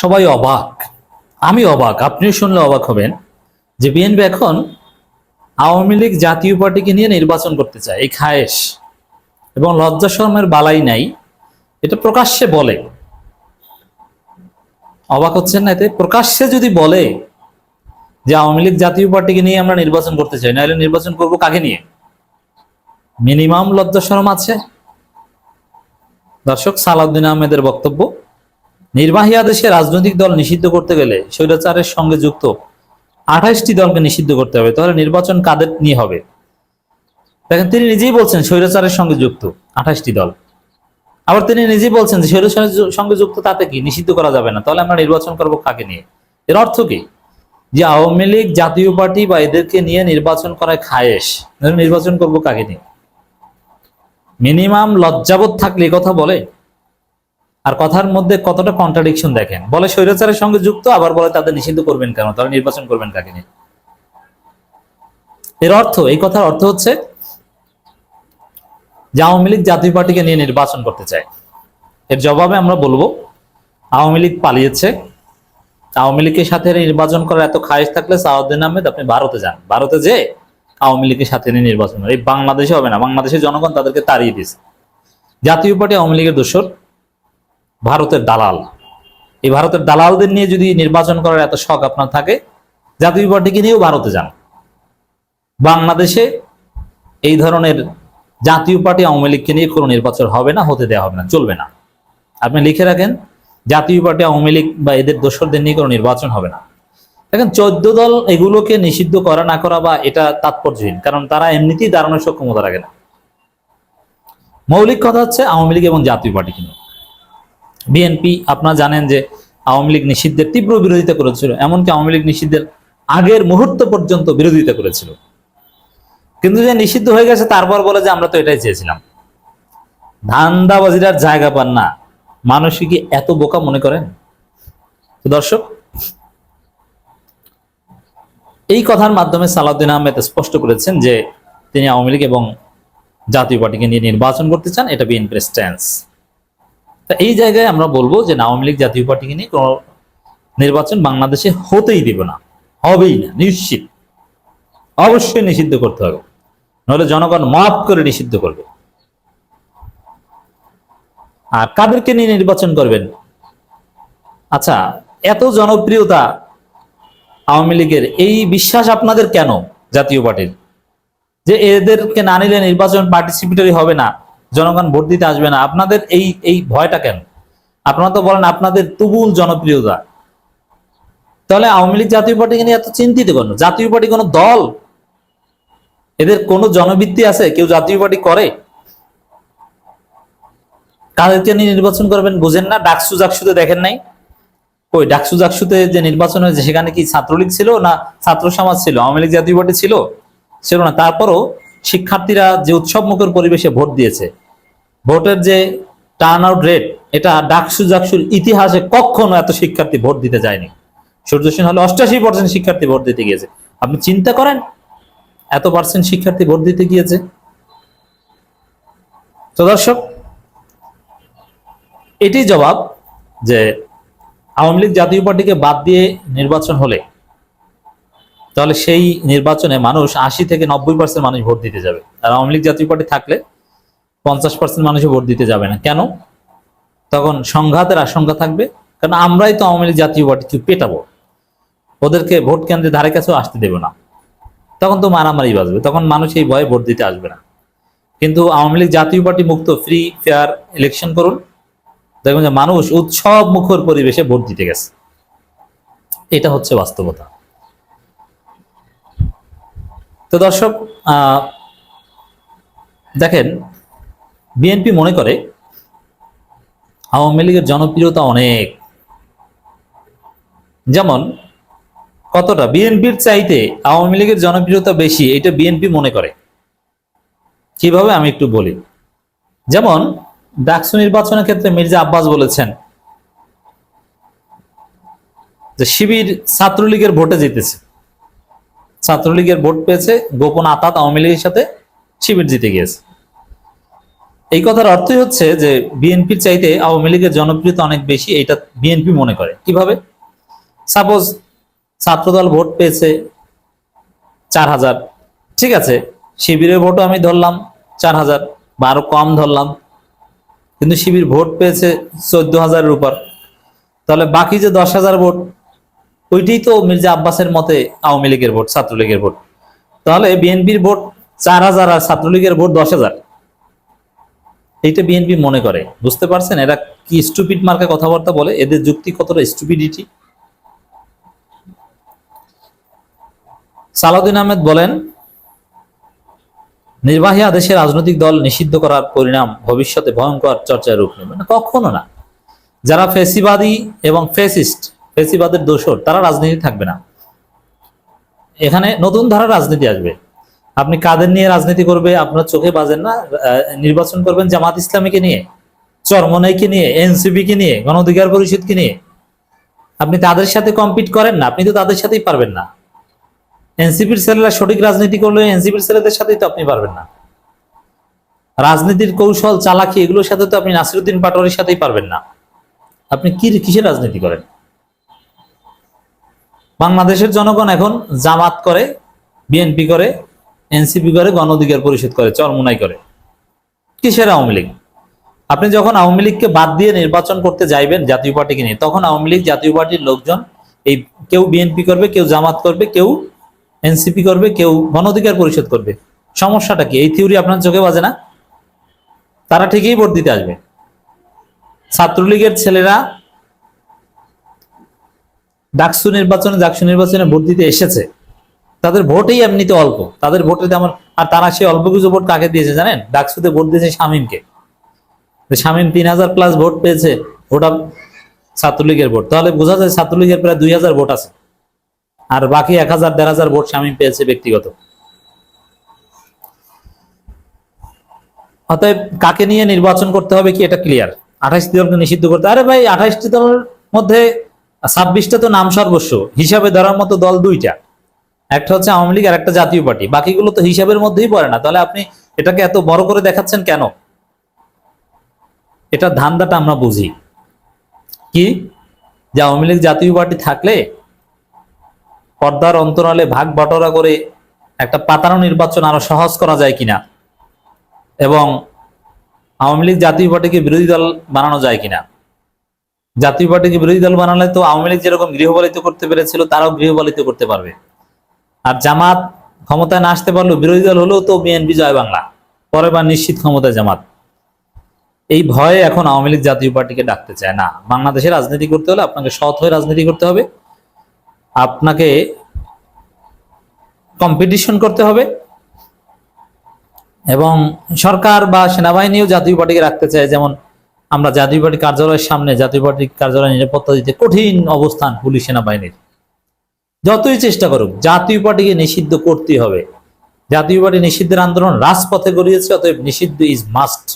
সবাই অবাক। আমি অবাক, আপনিও শুনলে অবাক হবেন যে বিএনপি এখন আওয়ামী লীগ জাতীয় পার্টিকে নিয়ে নির্বাচন করতে চায়। এই খায়েশ এবং লজ্জা শর্মের বালাই নাই, এটা প্রকাশ্যে বলে। অবাক হচ্ছেন না এতে? প্রকাশ্যে যদি বলে যে আওয়ামী লীগ জাতীয় পার্টিকে নিয়ে আমরা নির্বাচন করতে চাই, নাহলে নির্বাচন করব কাকে নিয়ে? মিনিমাম লজ্জা শরম আছে। দর্শক, সালাউদ্দিন আহমেদের বক্তব্য। নির্বাহী আদেশে রাজনৈতিক দল নিষিদ্ধ করতে গেলে স্বৈরাচারের সঙ্গে যুক্ত আঠাশটি দলকে নিষিদ্ধ করতে হবে। তাহলে নির্বাচন কাদের নিয়ে হবে? দেখেন, তিনি নিজেই বলছেন স্বৈরাচারের সঙ্গে যুক্ত আঠাশটি দল। আবার তিনি নিজেই বলছেন যে স্বৈরাচারের সঙ্গে যুক্ত তাতে কি? নিষিদ্ধ করা যাবে না। তাহলে আমরা নির্বাচন করব কাকে নিয়ে? এর অর্থ কি? যে আওয়ামী লীগ, জাতীয় পার্টি বা এদেরকে নিয়ে নির্বাচন করায় খায়েশ। নির্বাচন করব কাকে নিয়ে? মিনিমাম লজ্জাবোধ থাকলে কথা বলে। আর কথার মধ্যে কতটা কন্ট্রাডিকশন দেখেন? বলে স্বৈরাচারের সঙ্গে যুক্ত, আবার বলে তাদের নিষিদ্ধ করবেন কেন? তাহলে নির্বাচন করবেন কাকে নিয়ে? এর অর্থ, এই কথার অর্থ হচ্ছে যে আওয়ামী লীগ জাতীয় পার্টিকে নিয়ে নির্বাচন করতে চায়। এর জবাবে আমরা বলব, আওয়ামী লীগ পালিয়েছে। আওয়ামী লীগের সাথে নির্বাচন করার এত খায়েশ থাকলে সাউদ্দিন আহমেদ আপনি ভারতে যান। ভারতে যে আওয়ামী লীগের সাথে নিয়ে নির্বাচন এই বাংলাদেশে হবে না, বাংলাদেশের জনগণ তাদেরকে তাড়িয়ে দিয়েছে। জাতীয় পার্টি আওয়ামী লীগের দোসর ভারতের দালাল। এই ভারতের দালালদের নিয়ে যদি নির্বাচন করার এত শখ আপনার থাকে, জাতীয় পার্টিকে নিয়েও ভারতে যান। বাংলাদেশে এই ধরনের জাতীয় পার্টি আওয়ামী লীগকে নিয়ে কোনো নির্বাচন হবে না, হতে দেওয়া হবে না, চলবে না। আপনি লিখে রাখেন, জাতীয় পার্টি, আওয়ামী লীগ বা এদের দোসরদের নিয়ে কোনো নির্বাচন হবে না। দেখেন, চোদ্দ দল এগুলোকে নিষিদ্ধ করা, না করা বা এটা তাৎপর্যহীন, কারণ তারা এমনিতেই দাঁড়ানোর সক্ষমতা রাখে না। মৌলিক কথা হচ্ছে আওয়ামী লীগ এবং জাতীয় পার্টি কিন্তু বিএনপি, আপনারা জানেন যে আওয়ামী লীগ নিষিদ্ধের তীব্র বিরোধিতা করেছিল, এমনকি আওয়ামী লীগ নিষিদ্ধের আগের মুহূর্ত পর্যন্ত বিরোধিতা করেছিল। কিন্তু যে নিষিদ্ধ হয়ে গেছে, তারপর বলে যে আমরা তো এটাই চেয়েছিলাম। ধান্দাবাজির আর জায়গা পান না। মানুষ কি এত বোকা মনে করেন? দর্শক, এই কথার মাধ্যমে সালাউদ্দিন আহমেদ স্পষ্ট করেছেন যে তিনি আওয়ামী লীগ এবং জাতীয় পার্টিকে নিয়ে নির্বাচন করতে চান, এটা বিএনপির স্ট্যান্স তা এই জায়গায় আমরা বলব যে আওয়ামী লীগ জাতীয় পার্টিকে নিয়ে কোনো নির্বাচন বাংলাদেশে হতেই দেবে না, হবেই না, নিশ্চিত। অবশ্যই নিষিদ্ধ করতে হবে নাহলে জনগণ মাফ করে নিষিদ্ধ করবে। আর কাদেরকে নিয়ে নির্বাচন করবেন? আচ্ছা এত জনপ্রিয়তা আওয়ামী লীগের, এই বিশ্বাস আপনাদের কেন জাতীয় পার্টির? যে এদেরকে না নিলে নির্বাচন পার্টিসিপেটরি হবে না জনগণ ভোট দিতে আসবে না। আপনাদের এই এই ভয়টা কেন? আপনারা তো বলেন আপনাদের তুবুল জনপ্রিয়তা। তাহলে আওয়ামী লীগ জাতীয় পার্টিকে নিয়ে এত চিন্তিত কেন? জাতীয় পার্টি কোনো দল? এদের কোনো জনভিত্তি আছে? কেউ জাতীয় পার্টি করে? কাদেরকে নিয়ে নির্বাচন করবেন বুঝেন না? ডাকসু জাকসুতে দেখেন নাই? ওই ডাকসু জাকসুতে যে নির্বাচন হয়েছে, সেখানে কি ছাত্রলীগ ছিল না ছাত্র সমাজ ছিল? আওয়ামী লীগ জাতীয় পার্টি ছিল? ছিল না। তারপরও শিক্ষার্থীরা যে উৎসব মুখের পরিবেশে ভোট দিয়েছে, ভোটের যে টার্ন আউট রেট এটা ডাকসু জাকসুর ইতিহাসে কখনো এত শিক্ষার্থী ভোট দিতে যায়নি। সূর্য হলে অষ্টাশি পার্সেন্ট শিক্ষার্থী ভোট দিতে গিয়েছে। আপনি চিন্তা করেন, এত পার্সেন্ট শিক্ষার্থী ভোট দিতে গিয়েছে? তো দর্শক, এটি জবাব যে আওয়ামী লীগ জাতীয় পার্টিকে বাদ দিয়ে নির্বাচন হলে তাহলে সেই নির্বাচনে মানুষ আশি থেকে নব্বই পার্সেন্ট মানুষ ভোট দিতে যাবে। আর আওয়ামী লীগ জাতীয় পার্টি থাকলে পঞ্চাশ পার্সেন্ট মানুষও ভোট দিতে যাবে না। কেন? তখন সংঘাতের আশঙ্কা থাকবে। কারণ আমরাই তো আওয়ামী লীগ জাতীয় পার্টি পেটাবো। ওদেরকে ভোট কেন্দ্রে ধারে কাছেও আসতে দেবে না। তখন তো মারামারি বাজবে। তখন মানুষ এই ভয়ে ভোট দিতে আসবে না। কিন্তু আওয়ামী লীগ জাতীয় পার্টি মুক্ত ফ্রি ফেয়ার ইলেকশন করুন। দেখবেন যে মানুষ উৎসব মুখর পরিবেশে ভোট দিতে গেছে। এটা হচ্ছে বাস্তবতা। তো দর্শক দেখেন, বিএনপি মনে করে আওয়ামী লীগের জনপ্রিয়তা অনেক। যেমন, কতটা? বিএনপির চাইতে আওয়ামী লীগের জনপ্রিয়তা বেশি, এটা বিএনপি মনে করে। কীভাবে আমি একটু বলি? যেমন, ডাকসু নির্বাচনের ক্ষেত্রে মির্জা আব্বাস বলেছেন যে, শিবির ছাত্রলীগের ভোটে জিতেছে। ছাত্রলীগের ভোট পেয়েছে, গোপন আতাত আওয়ামী লীগের সাথে শিবির জিতে গিয়েছে। এই কথার অর্থই হচ্ছে যে বিএনপির চাইতে আওয়ামী লীগের জনপ্রিয়তা অনেক বেশি এটা বিএনপি মনে করে। কীভাবে? সাপোজ ছাত্রদল ভোট পেয়েছে চার হাজার। ঠিক আছে, শিবিরের ভোটও আমি ধরলাম চার হাজার বা আরও কম ধরলাম। কিন্তু শিবির ভোট পেয়েছে চোদ্দ হাজারের উপর। তাহলে বাকি যে দশ হাজার ভোট ওইটাই তো মির্জা আব্বাসের মতে আওয়ামী লীগের ভোট, ছাত্রলীগের ভোট। তাহলে বিএনপির ভোট চার হাজার আর ছাত্রলীগের ভোট দশ হাজার। এইটা বিএনপি মনে করে, বুঝতে পারছেন? এরা কি স্টুপিড মার্কে কথাবার্তা বলে? এদের যুক্তি কতটা স্টুপিডিটি সালাউদ্দিন আহমেদ বলেন, নির্বাহী আদেশে রাজনৈতিক দল নিষিদ্ধ করার পরিণাম ভবিষ্যতে ভয়ঙ্কর চর্চায় রূপ নেবে কখনো না। যারা ফেসিবাদী এবং ফেসিস্ট ফেসিবাদের দোষর, তারা রাজনীতি থাকবে না। এখানে নতুন ধারা রাজনীতি আসবে। আপনি কাদের নিয়ে রাজনীতি করবে, আপনার চোখে বাজেন না নির্বাচন করবেন জামাত ইসলামীকে নিয়ে, চরমনাইকে নিয়ে এনসিপি কে নিয়ে গণ অধিকার পরিষদকে নিয়ে। আপনি তাদের সাথে কম্পিট করেন না, আপনি তো তাদের সাথেই পারবেন না। এনসিপির ছেলেরা সঠিক রাজনীতি করলে এনসিপির ছেলেদের সাথেই তো আপনি পারবেন না। রাজনীতির কৌশল, চালাকি, এগুলোর সাথে তো আপনি নাসিরুদ্দিন পাটোয়ারির সাথেই পারবেন না। আপনি কি, কিসের রাজনীতি করেন? বাংলাদেশের জনগণ এখন জামাত করে, বিএনপি করে, এনসিপি করে, গণ অধিকার পরিষদ করে, চরমুনাই করে। কিসের আওয়ামী লীগ? আপনি যখন আওয়ামী লীগকে বাদ দিয়ে নির্বাচন করতে যাইবেন জাতীয় পার্টিকে নিয়ে, তখন আওয়ামী লীগ জাতীয় পার্টির লোকজন এই কেউ বিএনপি করবে, কেউ জামাত করবে, কেউ এনসিপি করবে, কেউ গণ অধিকার পরিষদ করবে। সমস্যাটা কি? এই থিওরি আপনার চোখে বাজে না? তারা ঠিকই ভোট দিতে আসবে। ছাত্রলীগের ছেলেরা ডাকসু নির্বাচনে ডাকসু নির্বাচনে ভোট দিতে এসেছে। তাদের ভোটেই এমনিতে অল্প। তাদের ভোটে তেমন আর তারা সেই অল্প কিছু ভোট কাকে দিয়েছে জানেন? ডাকসুতে ভোট দিয়েছে শামীমকে। শামীম তিন হাজার প্লাস ভোট পেয়েছে। ওটা ছাত্রলীগের ভোট। তাহলে বোঝা যায় ছাত্রলীগের প্রায় দুই হাজার ভোট আছে। আর বাকি এক হাজার, দেড় হাজার ভোট শামীম পেয়েছে ব্যক্তিগত। অতএব কাকে নিয়ে নির্বাচন করতে হবে কি? এটা ক্লিয়ার আঠাশটি দলকে নিষিদ্ধ করতে আরে ভাই, আঠাশটি দলের মধ্যে ছাব্বিশটা তো নাম সর্বস্ব। হিসাবে ধরার মতো দল দুইটা। একটা হচ্ছে আওয়ামী লীগ আর একটা জাতীয় পার্টি। বাকিগুলো তো হিসাবের মধ্যেই পড়ে না। তাহলে আপনি এটাকে এত বড় করে দেখাচ্ছেন কেন? এটা ধান্দাটা আমরা বুঝি। কি? যে আওয়ামী লীগ জাতীয় পার্টি থাকলে পর্দার অন্তরালে ভাগ বটরা করে একটা পাতানো নির্বাচন আরও সহজ করা যায় কিনা? এবং আওয়ামী লীগ জাতীয় পার্টিকে বিরোধী দল বানানো যায় কিনা? জাতীয় পার্টিকে বিরোধী দল বানালে তো আওয়ামী লীগ যেরকম গৃহপালিত করতে পেরেছিল, তারাও গৃহপালিত করতে পারবে। আর জামাত ক্ষমতায় না আসতে পারলেও বিরোধী দল হলেও তো বিএনপি জয় বাংলা। পরে বা নিশ্চিত ক্ষমতায় জামাত। এই ভয়ে এখন আওয়ামী লীগ জাতীয় পার্টিকে ডাকতে চায় না। বাংলাদেশে রাজনীতি করতে হলে আপনাকে সৎ হয়ে রাজনীতি করতে হবে। আপনাকে কম্পিটিশন করতে হবে। এবং সরকার বা সেনাবাহিনীও জাতীয় পার্টিকে রাখতে চায়, যেমন আমরা জাতীয় পার্টি কার্যালয়ের সামনে জাতীয় পার্টির কার্যালয় নিরাপত্তা দিতে কঠিন অবস্থান পুলিশ সেনাবাহিনীর। যতই চেষ্টা করুক, জাতীয় পার্টিকে নিষিদ্ধ করতে হবে। জাতীয় পার্টি নিষিদ্ধের আন্দোলন রাজপথে গড়িয়েছে, অতএব নিষিদ্ধ ইজ মাস্ট